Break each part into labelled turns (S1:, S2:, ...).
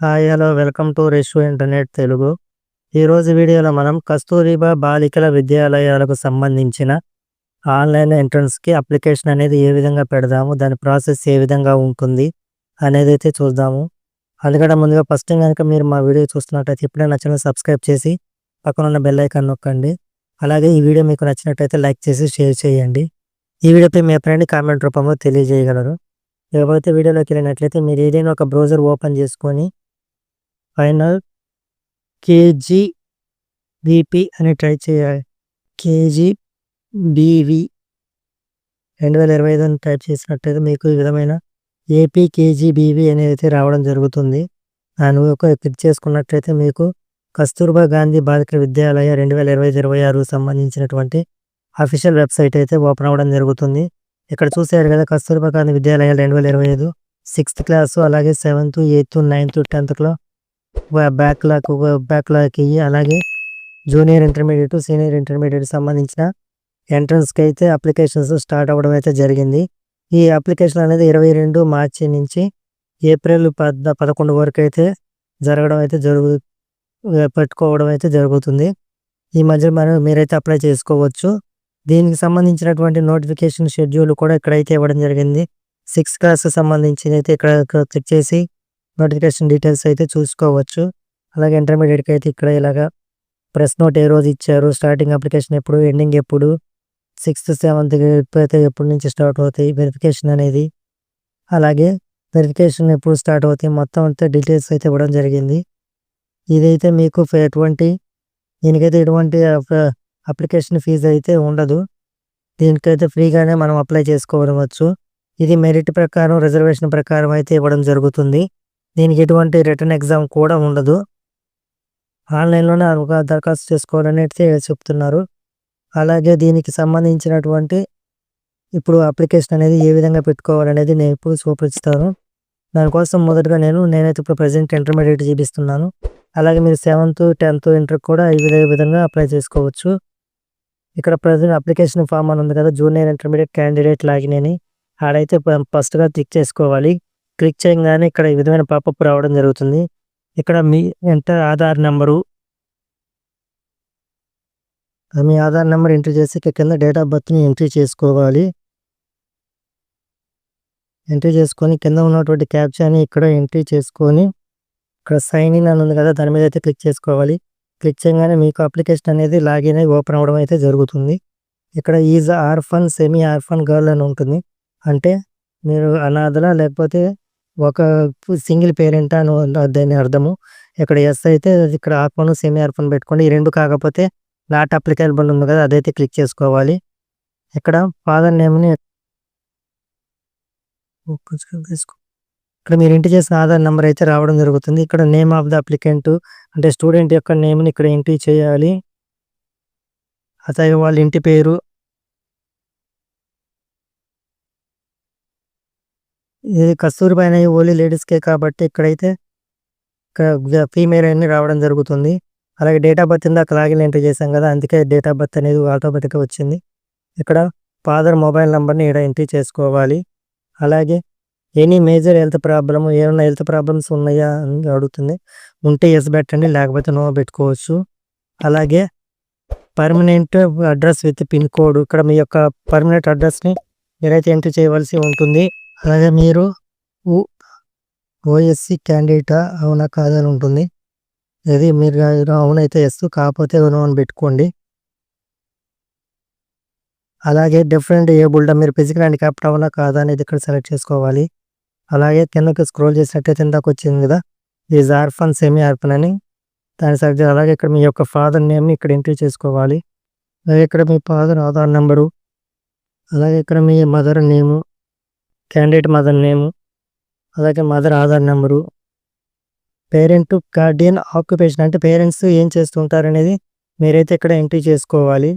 S1: Hi hello welcome to Rishu internet Telugu ఈరోజు వీడియోలో మనం కస్తూరిబా బాలికల విద్యాలయాలకు సంబంధించిన ఆన్లైన్ ఎంట్రన్స్కి అప్లికేషన్ అనేది ఏ విధంగా పెడదాము దాని ప్రాసెస్ ఏ విధంగా ఉంటుంది అనేది అయితే చూద్దాము. అందుకంటే ముందుగా ఫస్ట్ టైం కనుక మీరు మా వీడియో చూస్తున్నట్టయితే ఇప్పుడే నచ్చిన సబ్స్క్రైబ్ చేసి పక్కన ఉన్న బెల్ ఐకాన్ నొక్కండి. అలాగే ఈ వీడియో మీకు నచ్చినట్టయితే లైక్ చేసి షేర్ చేయండి. ఈ వీడియోపై మీ ఫ్రెండ్ కామెంట్ రూపంలో తెలియజేయగలరు. లేకపోతే వీడియోలోకి వెళ్ళినట్లయితే మీరు ఏదైనా ఒక బ్రౌజర్ ఓపెన్ చేసుకొని ఫైనల్ కేజీ బీపీ అని ట్రై చేయాలి. కేజీ బీవి రెండు వేల ఇరవై ఐదు అని టైప్ చేసినట్టయితే మీకు ఈ విధమైన ఏపీ కేజీబీవి అనేది అయితే రావడం జరుగుతుంది. దాని ఒక క్లిక్ చేసుకున్నట్లయితే మీకు కస్తూర్బా గాంధీ బాలిక విద్యాలయ రెండు వేల ఇరవై ఇరవై ఆరు సంబంధించినటువంటి అఫీషియల్ వెబ్సైట్ అయితే ఓపెన్ అవ్వడం జరుగుతుంది. ఇక్కడ చూసారు కదా కస్తూర్బా గాంధీ విద్యాలయ రెండు వేల ఇరవై ఐదు సిక్స్త్ క్లాసు అలాగే సెవెంత్ ఎయిత్ నైన్త్ టెన్త్లో బ్యాక్ లాక్ బ్యాక్లాక్ ఇవి అలాగే జూనియర్ ఇంటర్మీడియట్ సీనియర్ ఇంటర్మీడియట్ సంబంధించిన ఎంట్రన్స్కి అయితే అప్లికేషన్స్ స్టార్ట్ అవ్వడం అయితే జరిగింది. ఈ అప్లికేషన్ అనేది ఇరవై రెండు మార్చి నుంచి ఏప్రిల్ పద్ పదకొండు వరకు అయితే జరగడం అయితే జరుగు పెట్టుకోవడం అయితే జరుగుతుంది. ఈ మధ్య మనం మీరైతే అప్లై చేసుకోవచ్చు. దీనికి సంబంధించినటువంటి నోటిఫికేషన్ షెడ్యూల్ కూడా ఇక్కడైతే ఇవ్వడం జరిగింది. సిక్స్త్ క్లాస్కి సంబంధించి అయితే ఇక్కడ క్లిక్ చేసి నోటిఫికేషన్ డీటెయిల్స్ అయితే చూసుకోవచ్చు. అలాగే ఇంటర్మీడియట్కి అయితే ఇక్కడ ఇలాగా ప్రెస్ నోట్ ఏ రోజు ఇచ్చారు స్టార్టింగ్ అప్లికేషన్ ఎప్పుడు ఎండింగ్ ఎప్పుడు సిక్స్త్ సెవెంత్ అయితే ఎప్పటి నుంచి స్టార్ట్ అవుతాయి వెరిఫికేషన్ అనేది. అలాగే వెరిఫికేషన్ ఎప్పుడు స్టార్ట్ అవుతాయి మొత్తం అంతా డీటెయిల్స్ అయితే ఇవ్వడం జరిగింది. ఇదైతే మీకు ఎటువంటి దీనికైతే ఎటువంటి అప్లికేషన్ ఫీజు అయితే ఉండదు. దీనికైతే ఫ్రీగానే మనం అప్లై చేసుకోవచ్చు. ఇది మెరిట్ ప్రకారం రిజర్వేషన్ ప్రకారం అయితే ఇవ్వడం జరుగుతుంది. దీనికి ఎటువంటి రిటర్న్ ఎగ్జామ్ కూడా ఉండదు. ఆన్లైన్లోనే ఒక దరఖాస్తు చేసుకోవాలని అయితే చెప్తున్నారు. అలాగే దీనికి సంబంధించినటువంటి ఇప్పుడు అప్లికేషన్ అనేది ఏ విధంగా పెట్టుకోవాలనేది నేను ఇప్పుడు చూపిస్తాను. దానికోసం మొదటగా నేను నేనైతే ఇప్పుడు ప్రజెంట్ ఇంటర్మీడియట్ చూపిస్తున్నాను. అలాగే మీరు సెవెంత్ టెన్త్ ఇంటర్ కూడా ఇదే విధంగా అప్లై చేసుకోవచ్చు. ఇక్కడ ప్రజెంట్ అప్లికేషన్ ఫామ్ అని ఉంది కదా జూనియర్ ఇంటర్మీడియట్ క్యాండిడేట్ లాగిన్ అని ఆడైతే ఫస్ట్గా క్లిక్ చేసుకోవాలి. క్లిక్ చేయగానే ఇక్కడ ఈ విధమైన పాపప్ రావడం జరుగుతుంది. ఇక్కడ మీ ఎంటర్ ఆధార్ నెంబరు మీ ఆధార్ నెంబర్ ఎంట్రీ చేసి కింద డేట్ ఆఫ్ బర్త్ని ఎంట్రీ చేసుకోవాలి. ఎంట్రీ చేసుకొని కింద ఉన్నటువంటి క్యాప్చాని ఇక్కడ ఎంట్రీ చేసుకొని ఇక్కడ సైన్ ఇన్ అని ఉంది కదా దాని మీద అయితే క్లిక్ చేసుకోవాలి. క్లిక్ చేయగానే మీకు అప్లికేషన్ అనేది లాగిన్ అయి ఓపెన్ అవ్వడం అయితే జరుగుతుంది. ఇక్కడ is orphan semi orphan girl అని ఉంటుంది. అంటే మీరు అనాథల లేకపోతే ఒక సింగిల్ పేరెంట్ అని దాని అర్థము. ఇక్కడ ఎస్ అయితే ఇక్కడ ఆర్ఫన్ సెమీ ఆర్ఫన్ పెట్టుకోండి. ఈ రెండు కాకపోతే నాట్ అప్లికేబుల్ ఉంది కదా అదైతే క్లిక్ చేసుకోవాలి. ఇక్కడ ఫాదర్ నేమ్ని ఇక్కడ మీరు ఎంటర్ చేసిన ఆధార్ నెంబర్ అయితే రావడం జరుగుతుంది. ఇక్కడ నేమ్ ఆఫ్ ద అప్లికెంట్ అంటే స్టూడెంట్ యొక్క నేమ్ని ఇక్కడ ఎంట్రీ చేయాలి. అతని వాళ్ళ ఇంటి పేరు ఇది కస్తూరిబా అనేవి ఓన్లీ లేడీస్కే కాబట్టి ఇక్కడైతే ఇక్కడ ఫీమేల్ అన్ని రావడం జరుగుతుంది. అలాగే డేట్ ఆఫ్ బర్త్ ఇందాక లాగిన్ ఎంట్రీ చేశాం కదా అందుకే డేట్ ఆఫ్ బర్త్ అనేది ఆటోమేటిక్గా వచ్చింది. ఇక్కడ ఫాదర్ మొబైల్ నెంబర్ని ఇక్కడ ఎంట్రీ చేసుకోవాలి. అలాగే ఎనీ మేజర్ హెల్త్ ప్రాబ్లమ్ ఏమైనా హెల్త్ ప్రాబ్లమ్స్ ఉన్నాయా అని అడుగుతుంది. ఉంటే ఎస్ పెట్టండి లేకపోతే నో పెట్టుకోవచ్చు. అలాగే permanent address with pin code ఇక్కడ మీ యొక్క పర్మనెంట్ అడ్రస్ని మీరైతే ఎంట్రీ చేయవలసి ఉంటుంది. అలాగే మీరు ఓఎస్సి క్యాండిడేటా అవునా కాదని ఉంటుంది. ఇది మీరు అవునైతే ఎస్ కాకపోతే అవును అని పెట్టుకోండి. అలాగే డిఫరెంట్ ఏబుల్డ్ మీరు ఫిజికల్ హ్యాండిక్యాప్ట్ అవునా కాదా అనేది ఇక్కడ సెలెక్ట్ చేసుకోవాలి. అలాగే కిందకి స్క్రోల్ చేసినట్టయితే ఇందాక వచ్చింది కదా ఈజ్ ఆర్ఫన్ సెమీ ఆర్ఫన్ అని. దాని సెలెక్ట్ అలాగే ఇక్కడ మీ యొక్క ఫాదర్ నేమ్ని ఇక్కడ ఎంట్రీ చేసుకోవాలి. అలాగే ఇక్కడ మీ ఫాదర్ ఆధార్ నెంబరు. అలాగే ఇక్కడ మీ mother name. Candidate mother name అలాగే mother Aadhaar number parent guardian occupation అంటే పేరెంట్స్ ఏం చేస్తుంటారు అనేది మీరైతే ఇక్కడ ఎంట్రీ చేసుకోవాలి.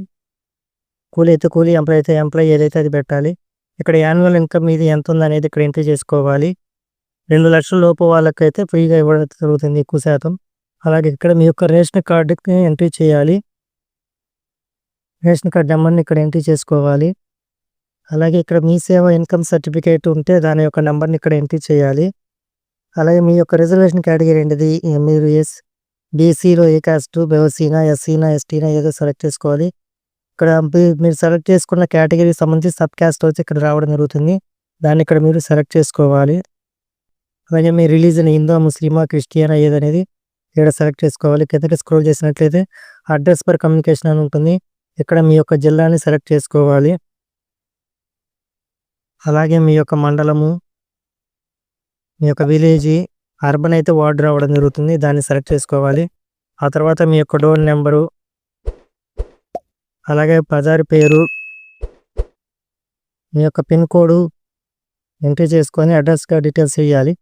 S1: కూలీ అయితే కూలీ ఎంప్లాయ్ అయితే ఎంప్లాయ్ ఏదైతే అది పెట్టాలి. ఇక్కడ యాన్యువల్ ఇన్కమ్ ఇది ఎంత ఉంది అనేది ఇక్కడ ఎంట్రీ చేసుకోవాలి. రెండు లక్షల లోపు వాళ్ళకైతే ఫ్రీగా ఇవ్వడం జరుగుతుంది ఎక్కువ శాతం. అలాగే ఇక్కడ మీ యొక్క రేషన్ కార్డుకి ఎంట్రీ చేయాలి. రేషన్ కార్డు నెంబర్ని ఇక్కడ ఎంట్రీ చేసుకోవాలి. అలాగే ఇక్కడ మీ సేవ ఇన్కమ్ సర్టిఫికేట్ ఉంటే దాని యొక్క నెంబర్ని ఇక్కడ ఎంట్రీ చేయాలి. అలాగే మీ యొక్క రిజర్వేషన్ కేటగిరీ ఏంటిది? మీరు ఎస్ బీసీలో ఏ కాస్ట్ ఓసీనా ఎస్సీనా ఎస్టీనా ఏదో సెలెక్ట్ చేసుకోవాలి. ఇక్కడ మీరు సెలెక్ట్ చేసుకున్న కేటగిరీకి సంబంధించి సబ్ క్యాస్ట్ వచ్చి ఇక్కడ రావడం జరుగుతుంది. దాన్ని ఇక్కడ మీరు సెలెక్ట్ చేసుకోవాలి. అలాగే మీ రిలీజన్ హిందూ ముస్లిమా క్రిస్టియనా ఏదనేది ఇక్కడ సెలెక్ట్ చేసుకోవాలి. కిందకి స్క్రోల్ చేసినట్లయితే అడ్రస్ పర్ కమ్యూనికేషన్ అని ఉంటుంది. ఇక్కడ మీ యొక్క జిల్లాని సెలెక్ట్ చేసుకోవాలి. అలాగే మీ యొక్క మండలము మీ యొక్క విలేజ్ అర్బన్ అయితే వార్డ్ రావడం జరుగుతుంది. దాన్ని సెలెక్ట్ చేసుకోవాలి. ఆ తర్వాత మీ యొక్క డోర్ నెంబరు అలాగే ప్రజారి పేరు మీ యొక్క పిన్ కోడ్ ఎంట్రీ చేసుకొని అడ్రస్గా డీటెయిల్స్ ఇవ్వాలి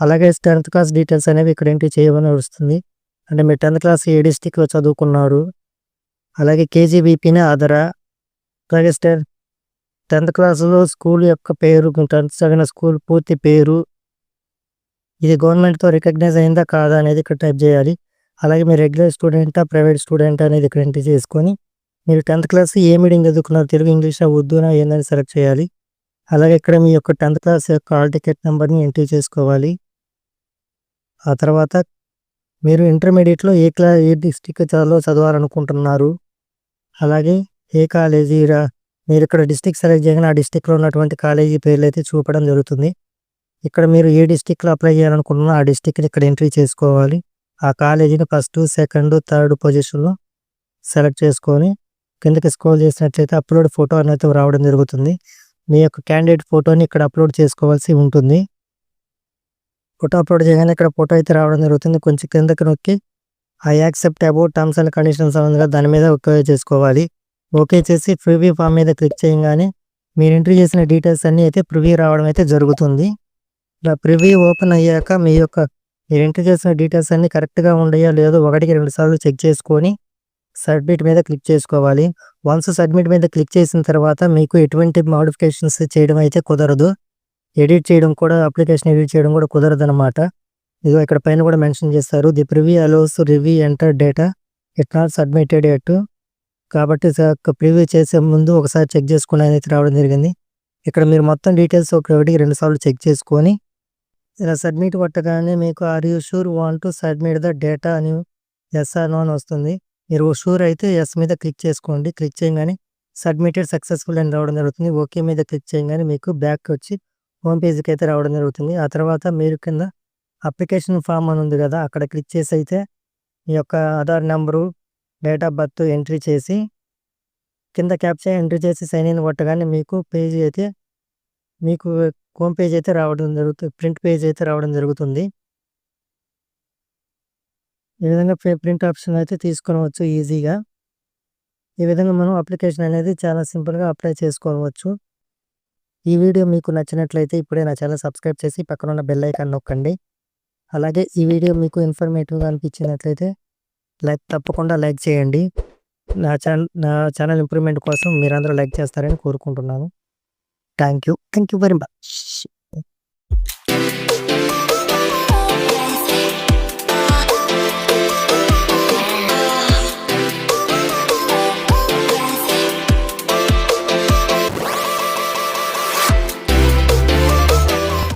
S1: అలాగే టెన్త్ క్లాస్ డీటెయిల్స్ అనేవి ఇక్కడ ఎంట్రీ చేయమని వస్తుంది అంటే మీరు టెన్త్ క్లాస్ ఏ డిస్టిక్లో చదువుకున్నారు అలాగే కేజీబీపీని ఆధార అలాగే స్టే- టెన్త్ క్లాస్లో స్కూల్ యొక్క పేరు టెన్త్ చదివిన స్కూల్ పూర్తి పేరు ఇది గవర్నమెంట్తో రికగ్నైజ్ అయిందా కాదా అనేది ఇక్కడ టైప్ చేయాలి. అలాగే మీరు రెగ్యులర్ స్టూడెంటా ప్రైవేట్ స్టూడెంట్ అనేది ఇక్కడ ఎంట్రీ చేసుకొని మీరు టెన్త్ క్లాస్ ఏ మీడియం చదువుకున్నారు తెలుగు ఇంగ్లీషా ఉర్దూనా ఏందని సెలెక్ట్ చేయాలి. అలాగే ఇక్కడ మీ యొక్క టెన్త్ క్లాస్ యొక్క హాల్ టికెట్ నెంబర్ని ఎంట్రీ చేసుకోవాలి. ఆ తర్వాత మీరు ఇంటర్మీడియట్లో ఏ క్లా ఏ డిస్టిక్ చదవాలనుకుంటున్నారు? అలాగే ఏ కాలేజీ రా మీరు ఇక్కడ డిస్టిక్ సెలెక్ట్ చేయగానే ఆ డిస్టిక్లో ఉన్నటువంటి కాలేజీ పేర్లు అయితే చూపడం జరుగుతుంది. ఇక్కడ మీరు ఏ డిస్టిక్లో అప్లై చేయాలనుకుంటున్నా ఆ డిస్టిక్ని ఇక్కడ ఎంట్రీ చేసుకోవాలి. ఆ కాలేజీని ఫస్ట్ సెకండ్ థర్డ్ పొజిషన్లో సెలెక్ట్ చేసుకొని కిందకి స్క్రోల్ చేసినట్లయితే అప్లోడ్ ఫోటో అనేది రావడం జరుగుతుంది. మీ యొక్క క్యాండిడేట్ ఫోటోని ఇక్కడ అప్లోడ్ చేసుకోవాల్సి ఉంటుంది. ఫోటో అప్లోడ్ చేయగానే ఇక్కడ ఫోటో అయితే రావడం జరుగుతుంది. కొంచెం కిందకి నొక్కి I accept about terms and conditions ఉంది కదా దాని మీద ఓకే చేసుకోవాలి. ఓకే చేసి ప్రివ్యూ ఫామ్ మీద క్లిక్ చేయగానే మీరు ఎంట్రీ చేసిన డీటెయిల్స్ అన్నీ అయితే ప్రివ్యూ రావడం అయితే జరుగుతుంది. ఇలా ప్రివ్యూ ఓపెన్ అయ్యాక మీ యొక్క మీరు ఎంట్రీ చేసిన డీటెయిల్స్ అన్నీ కరెక్ట్గా ఉన్నాయో లేదో ఒకటికి రెండు సార్లు చెక్ చేసుకొని సబ్మిట్ మీద క్లిక్ చేసుకోవాలి. వన్స్ సబ్మిట్ మీద క్లిక్ చేసిన తర్వాత మీకు ఎటువంటి మోడిఫికేషన్స్ చేయడం అయితే కుదరదు. ఎడిట్ చేయడం కూడా అప్లికేషన్ ఎడిట్ చేయడం కూడా కుదరదు అనమాట ఇదిగో ఇక్కడ పైన కూడా మెన్షన్ చేస్తారు. The preview allows review enter data. It not submitted yet. కాబట్టి ప్రివ్యూ చేసే ముందు ఒకసారి చెక్ చేసుకుని అయితే రావడం జరిగింది. ఇక్కడ మీరు మొత్తం డీటెయిల్స్ ఒకటికి రెండు సార్లు చెక్ చేసుకొని ఇలా సబ్మిట్ కొట్టగానే మీకు are you sure want to submit the data అని ఎస్ ఆర్ నో అని వస్తుంది. మీరు షూర్ అయితే ఎస్ మీద క్లిక్ చేసుకోండి. క్లిక్ చేయగానే సబ్మిటెడ్ సక్సెస్ఫుల్ అని రావడం జరుగుతుంది. ఓకే మీద క్లిక్ చేయగానే మీకు బ్యాక్ వచ్చి హోమ్ పేజ్కి అయితే రావడం జరుగుతుంది. ఆ తర్వాత మీరు కింద అప్లికేషన్ ఫామ్ అని ఉంది కదా అక్కడ క్లిక్ చేసి అయితే మీ యొక్క Aadhaar number date of birth entry చేసి కింద క్యాప్చర్ ఎంట్రీ చేసి సైన్ ఇన్ కొట్టగానే మీకు పేజ్ అయితే మీకు హోమ్ పేజ్ అయితే రావడం జరుగుతుంది ప్రింట్ పేజ్ అయితే రావడం జరుగుతుంది. ఈ విధంగా ప్రింట్ ఆప్షన్ అయితే తీసుకోవచ్చు ఈజీగా. ఈ విధంగా మనం అప్లికేషన్ అనేది చాలా సింపుల్గా అప్లై చేసుకోవచ్చు. ఈ వీడియో మీకు నచ్చినట్లయితే ఇప్పుడే నా ఛానల్ సబ్స్క్రైబ్ చేసి పక్కన ఉన్న బెల్ ఐకాన్ నొక్కండి. అలాగే ఈ వీడియో మీకు ఇన్ఫర్మేటివ్గా అనిపించినట్లయితే లైక్ తప్పకుండా లైక్ చేయండి. నా ఛానల్ నా ఛానల్ ఇంప్రూవ్మెంట్ కోసం మీరందరూ లైక్ చేస్తారని కోరుకుంటున్నాను. Thank you thank you very much